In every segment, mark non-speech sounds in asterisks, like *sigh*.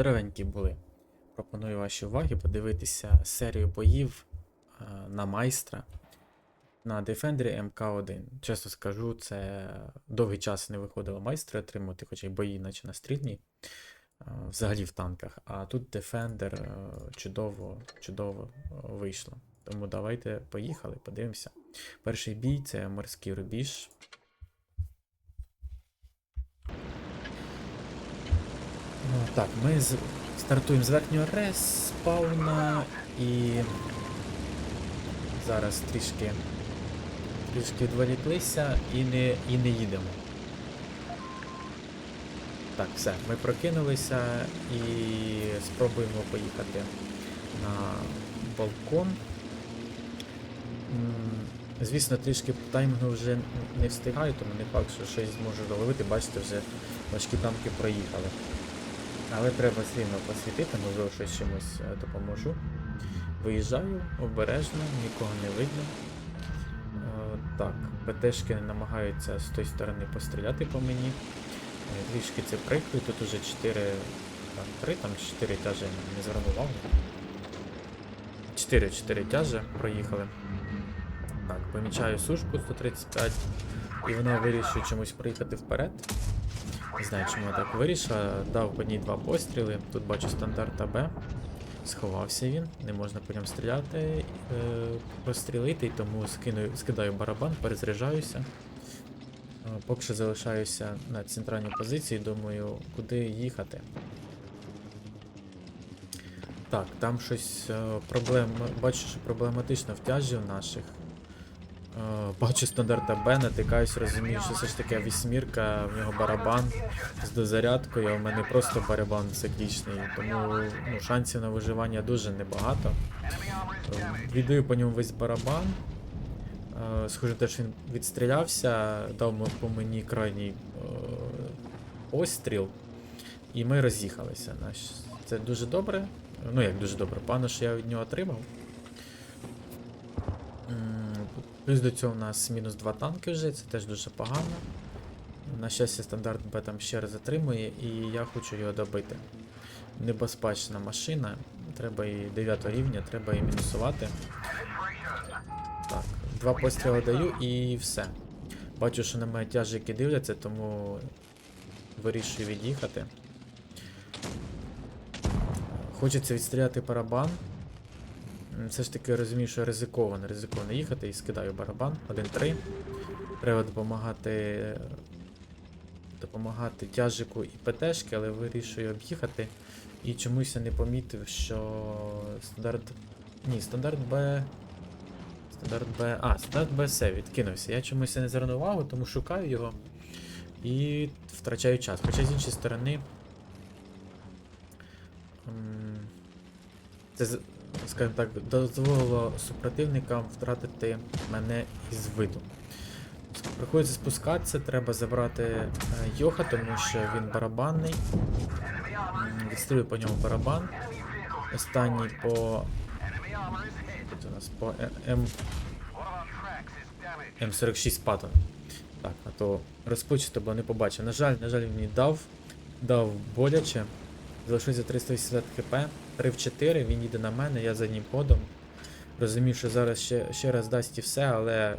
Здоровенькі були. Пропоную вашій увазі подивитися серію боїв е, на майстра на Defender MK1. Чесно скажу, це довгий час не виходило майстри отримувати, хоча й бої, наче на стрільні, е, взагалі в танках. А тут Defender е, чудово, чудово вийшло. Тому давайте поїхали, подивимося. Перший бій це морський рубіж. Ну, так, ми з... стартуємо з верхнього респауна і зараз трішки трішки відволіклися і не, і не їдемо. Так, все, ми прокинулися і спробуємо поїхати на балкон. Звісно, трішки по таймінгу вже не встигаю, тому не факт, що щось зможу доловити. Бачите, вже важкі танки проїхали. Але треба сильно посвітити, можливо, щось чимось е, допоможу. Виїжджаю обережно, нікого не видно. Е, так, ПТшки намагаються з тої сторони постріляти по мені. Е, Трішки це прикрою, тут уже 4, там 3, там 4 тяжі не звернув 4 4 тяжі проїхали. Так, помічаю сушку 135, і вона вирішує чомусь проїхати вперед. Не знаю, чому я так вирішила. Дав по ній два постріли. Тут бачу стандарт АБ. Сховався він, не можна по ньому стріляти, е, прострілити, тому скину, скидаю барабан, перезаряджаюся. Е, Поки що залишаюся на центральній позиції, думаю, куди їхати. Так, там щось е, проблем. Бачу, що проблематично в тяжі у наших. Е, Бачу стандарт АБ, натикаюсь, розумію, що все ж таки вісьмірка, в нього барабан з дозарядкою, а в мене просто барабан циклічний, тому ну, шансів на виживання дуже небагато. Віддаю по ньому весь барабан. Е, Схоже, те, що він відстрілявся, дав по мені крайній е, постріл, і ми роз'їхалися. Це дуже добре. Ну, як дуже добре, пану, що я від нього отримав. Плюс до цього у нас мінус 2 танки вже, це теж дуже погано. На щастя, стандарт Б там ще раз затримує, і я хочу його добити. Небезпечна машина, треба і 9 рівня, треба і мінусувати. Так, два постріли даю і все. Бачу, що мене тяжики дивляться, тому вирішую від'їхати. Хочеться відстріляти барабан. Все ж таки розумію, що ризиковано, ризиковано їхати і скидаю барабан 1-3. Треба допомагати. Допомагати тяжику і ПТшки, але вирішую об'їхати. І чомусь я не помітив, що стандарт. Ні, стандарт Б. Стандарт Б. А, стандарт Б все, відкинувся. Я чомусь не звернув увагу, тому шукаю його і втрачаю час. Хоча з іншої сторони. Це, скажімо так, дозволило супротивникам втратити мене із виду. Приходиться спускатися, треба забрати е, Йоха, тому що він барабанний. Відстрілюю по ньому барабан. Останній по. Тут у нас по М. М46 Паттон. Так, а то розпочато, бо не побачив. На жаль, на жаль, він мені дав. Дав боляче. Залишився 380 хп. 3 в 4, він їде на мене, я заднім ходом. Розумів, що зараз ще, ще раз дасть і все, але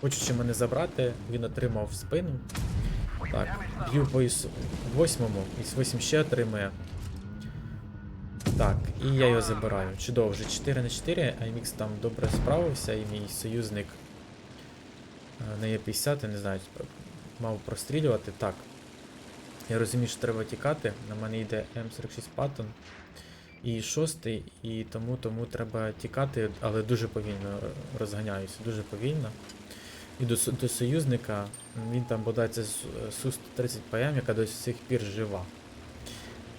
хочучи мене забрати, він отримав спину. Так, б'ю по ІС 8, ІС 8 ще отримує. Так, і я його забираю. Чудово, вже 4 на 4, IMX там добре справився, і мій союзник е, на Е50, я не знаю, мав прострілювати. Так. Я розумію, що треба тікати. На мене йде М46 Паттон і шостий, і тому, тому треба тікати, але дуже повільно розганяюся, дуже повільно. І до, до союзника він там бодається з Су-130 ПМ, яка до сих пір жива.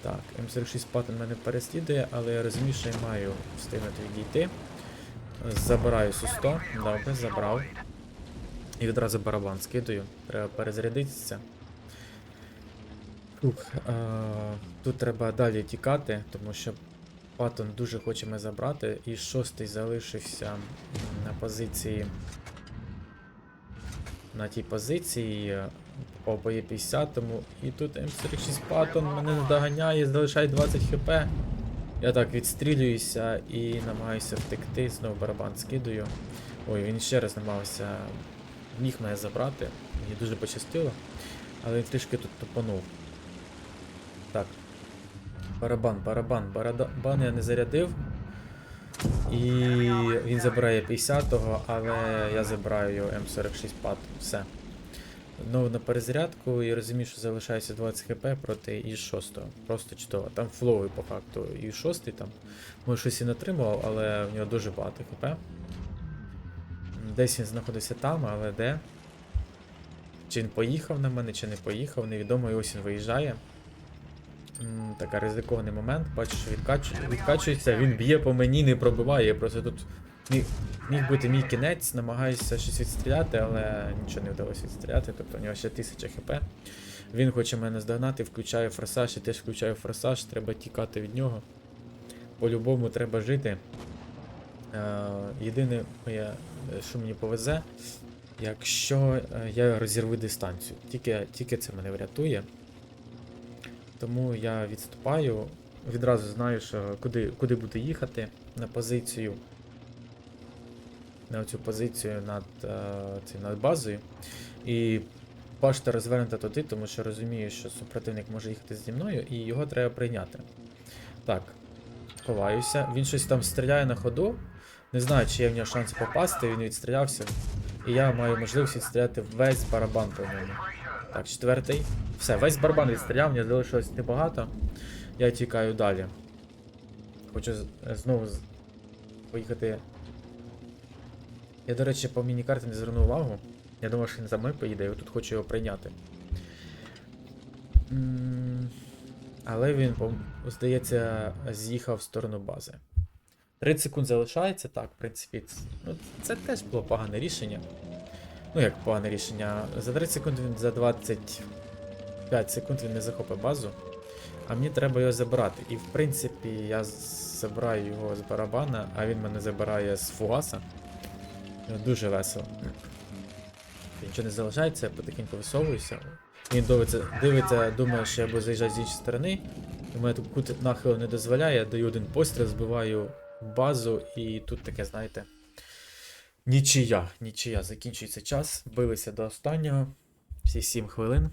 Так, М46 Паттон мене переслідує, але я розумію, що я маю встигнути відійти. Забираю Су-100, добре, забрав. І відразу барабан скидаю. Треба перезарядитися. Фух, е, тут треба далі тікати, тому що Паттон дуже хоче мене забрати. І шостий залишився на позиції. На тій позиції. е, по бої 50-му. І тут М46 Паттон мене наздоганяє, залишає 20 хп. Я так відстрілююся і намагаюся втекти, знову барабан скидаю. Ой, він ще раз намагався міг мене забрати. Мені дуже пощастило. Але він трішки тут тупанув. Так. Барабан, барабан, барабан я не зарядив. І він забирає 50-го, але я забираю М46 пад. Все. Знову на перезарядку і розумію, що залишається 20 хп проти і 6 Просто чудово. Там фловий по факту і 6 там. Може щось і натримував, але в нього дуже багато хп. Десь він знаходився там, але де? Чи він поїхав на мене, чи не поїхав, невідомо, і ось він виїжджає. Така ризикований момент, бачу, що відкачується, він б'є по мені, не пробиває. Просто тут міг, міг бути мій кінець, намагаюся щось відстріляти, але нічого не вдалося відстріляти, тобто у нього ще 1000 хп. Він хоче мене здогнати, включає форсаж, я теж включаю форсаж, треба тікати від нього. По-любому треба жити. Е, єдине, е, що мені повезе, якщо е, я розірву дистанцію. Тільки, тільки це мене врятує. Тому я відступаю. Відразу знаю, що куди, куди буду їхати на позицію. На цю позицію над, е, над базою. І башта розвернута туди, тому що розумію, що супротивник може їхати зі мною, і його треба прийняти. Так, ховаюся. Він щось там стріляє на ходу. Не знаю, чи є в нього шанс попасти, він відстрілявся. І я маю можливість відстріляти весь барабан по ньому. Так, четвертий. Все, весь барабан відстріляв, мені залишилось небагато. Я тікаю далі. Хочу знову поїхати. Я, до речі, по міні-карті не звернув увагу. Я думав, що він за мною поїде, я тут хочу його прийняти. Але він, здається, з'їхав в сторону бази. 30 секунд залишається, так, в принципі, ц- ну, це теж було погане рішення. Ну, як погане рішення. За 30 секунд він за 25 секунд він не захопить базу. А мені треба його забрати. І в принципі я забираю його з барабана, а він мене забирає з фугаса. Ну, Дуже весело. Нічого не залишається, я потихеньку висовуюся. Він дивиться, дивиться, думає, що я буду заїжджати з іншої сторони. І мене тут кут нахилу не дозволяє, я даю один постріл, збиваю базу, і тут таке, знаєте. Нічия, нічия. Закінчується час. Билися до останнього. Всі 7 хвилин.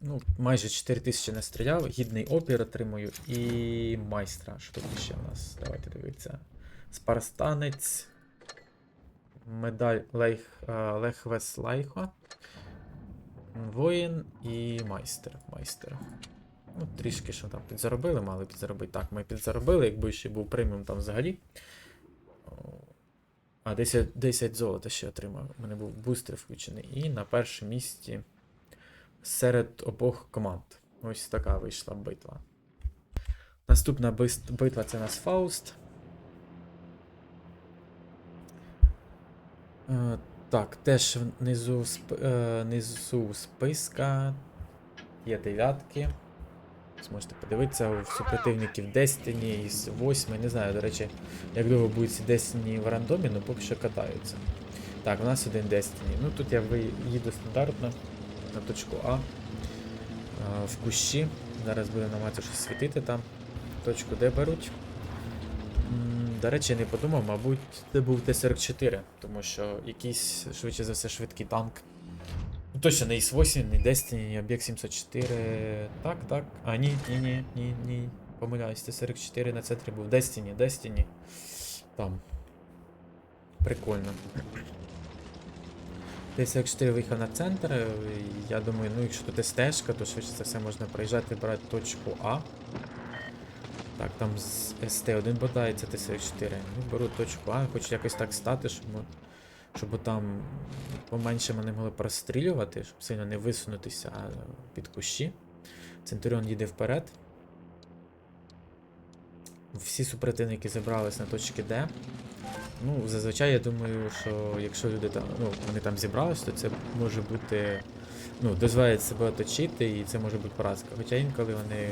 Ну, майже 4 тисячі не стріляв, гідний опір отримую і майстра. Що тут ще в нас? Давайте дивитися. Спарстанець. Медаль Лейх, е, Лехвес Лайхо. Воїн і майстер. Майстер. Ну, трішки що там підзаробили, мали підзаробити. Так, ми підзаробили, якби ще був преміум там взагалі. А, 10, 10 золота ще отримав. У мене був бустер включений. І на першому місці серед обох команд. Ось така вийшла битва. Наступна битва це у нас Фауст. Е, так, теж внизу, сп- е, внизу списка є дев'ятки. Зможете подивитися у супротивників Destiny із 8. Не знаю, до речі, як довго будуть ці Destiny в рандомі, але поки що катаються. Так, у нас один Destiny. Ну тут я їду стандартно на точку А. А, в кущі. Зараз буде намагатися щось світити там. Точку Д беруть. До речі, я не подумав, мабуть, це був Т-44, тому що якийсь, швидше за все, швидкий танк. Ну, точно не Іс-8, не Destiny, Об'єкт 704. Так, так. А, ні, ні, ні, ні, ні. Помиляюсь, Т-44 на центрі був. Destiny, Destiny. Там. Прикольно. Т-44 виїхав на центр. Я думаю, ну якщо тут СТ-шка, то швидше за все можна проїжджати брати точку А. Так, там з СТ1 бодається Т-44. Ну, беру точку А, хочу якось так стати, щоб, щоб там поменше мене могли прострілювати, щоб сильно не висунутися під кущі. Центуріон їде вперед. Всі супротивники зібрались на точці Д. Ну, зазвичай я думаю, що якщо люди там, ну, вони там зібрались, то це може бути. Ну, дозволяють себе оточити, і це може бути поразка. Хоча інколи вони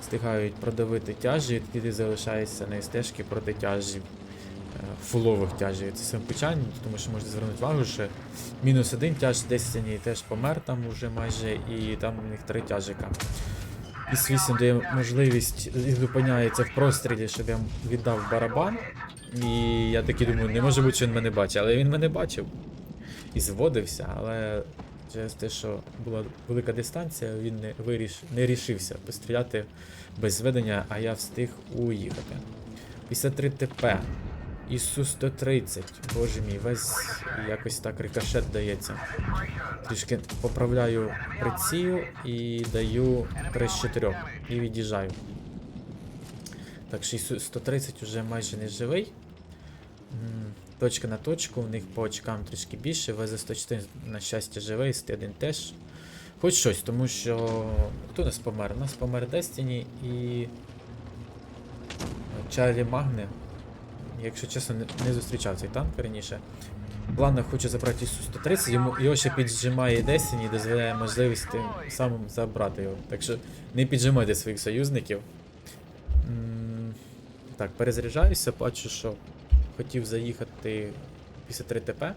встигають продавити тяжі, і тоді ти залишаєшся на стежки проти тяжі. Фулових тяжів. Це саме печально, тому що можна звернути увагу, що мінус один тяж Destiny теж помер там уже майже, і там у них три тяжика. І свісім дає можливість і зупиняється в прострілі, щоб я віддав барабан. І я такий думаю, не може бути, що він мене бачить, але він мене бачив. І зводився, але через те, що була велика дистанція, він не, виріш, не рішився постріляти без зведення, а я встиг уїхати. 53 ТП. Ісу 130. Боже мій, весь якось так рикошет дається. Трішки поправляю приціл і даю 3 з 4 і від'їжджаю. Так, що Ісу 130 вже майже не живий. Точка на точку, у них по очкам трішки більше, ВЗ-104, на щастя, живий, Ст1 теж. Хоч щось, тому що. Хто нас помер? У нас помер Destiny і. Чарлі Магне. Якщо чесно, не, зустрічав цей танк раніше. Плавно хоче забрати Ісу 130, йому його ще піджимає Destiny і дозволяє можливість тим самим забрати його. Так що не піджимайте своїх союзників. Так, перезаряджаюся, бачу, що хотів заїхати 53 ТП.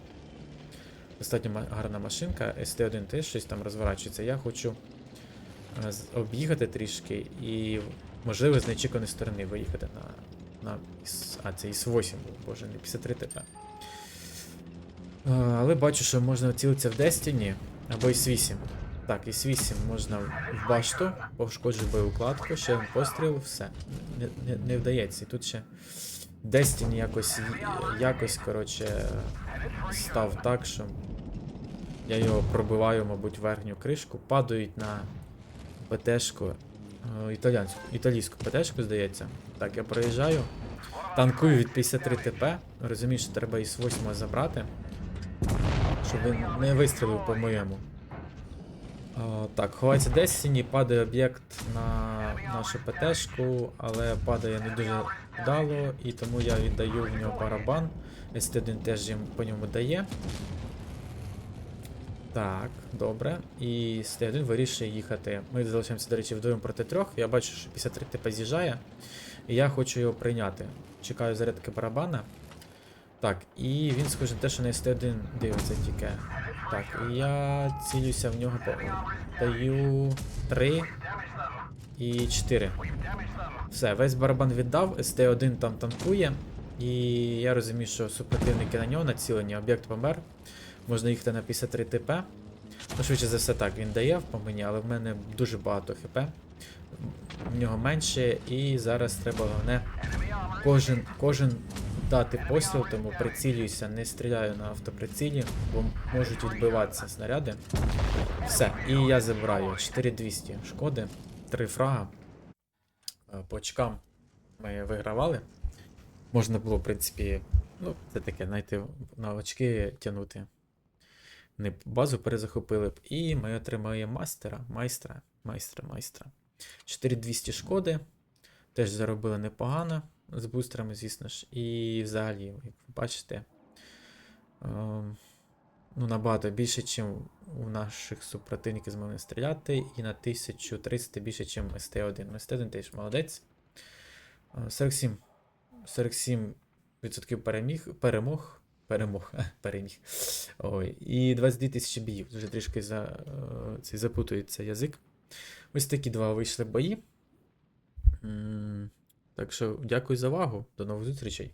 Достатньо гарна машинка, СТ1 теж щось там розворачується. Я хочу е, об'їхати трішки і, можливо, з неочікуваної сторони виїхати на. На ІС- а, це ІС-8 був, боже, не 53 ТП. Але бачу, що можна цілитися в Destiny або ІС-8. Так, ІС-8 можна в башту, пошкоджу боєукладку, ще постріл, все. Не, не, не вдається. І тут ще Destiny якось, якось, коротше, став так, що я його пробиваю, мабуть, верхню кришку, падають на ПТшку, е, італійську, італійську ПТшку, здається. Так, я проїжджаю, танкую від 53 ТП, розумію, що треба із 8 забрати, щоб він не вистрілив по моєму. А, так, ховається Destiny, падає об'єкт на нашу ПТшку, але падає не дуже вдало, і тому я віддаю в нього барабан. СТ1 теж їм по ньому дає. Так, добре. І СТ1 вирішує їхати. Ми залишаємося, до речі, вдвоєм проти трьох. Я бачу, що 53 типа з'їжджає. І я хочу його прийняти. Чекаю зарядки барабана. Так, і він схоже на те, що на СТ1 дивиться тільки. Так, і я цілюся в нього. Даю 3 і 4. Все, весь барабан віддав, СТ1 там танкує. І я розумію, що супротивники на нього націлені, об'єкт помер. Можна їхати на 53 ТП. Ну, швидше за все так, він дає по мені, але в мене дуже багато ХП. В нього менше, і зараз треба головне кожен, кожен дати постріл, тому прицілююся, не стріляю на автоприцілі, бо можуть відбиватися снаряди. Все, і я забираю 4200 шкоди, 3 фрага. Е, По очкам ми вигравали. Можна було, в принципі, ну, це таке, знаєте, на очки тягнути. Не базу перезахопили б. І ми отримаємо мастера, майстра, майстра, майстра. 4200 шкоди. Теж заробили непогано з бустерами, звісно ж. І взагалі, як ви бачите, ем, ну, набагато більше, ніж у наших супротивників змогли стріляти. І на 1300 більше, ніж СТ1. Ну, СТ1 теж молодець. Е, 47, 47% переміг, перемог. Перемог, *laughs* переміг. Ой. І 22 тисячі боїв. Вже трішки за, е, цей запутується язик. Ось такі два вийшли бої. Так що дякую за увагу. До нових зустрічей.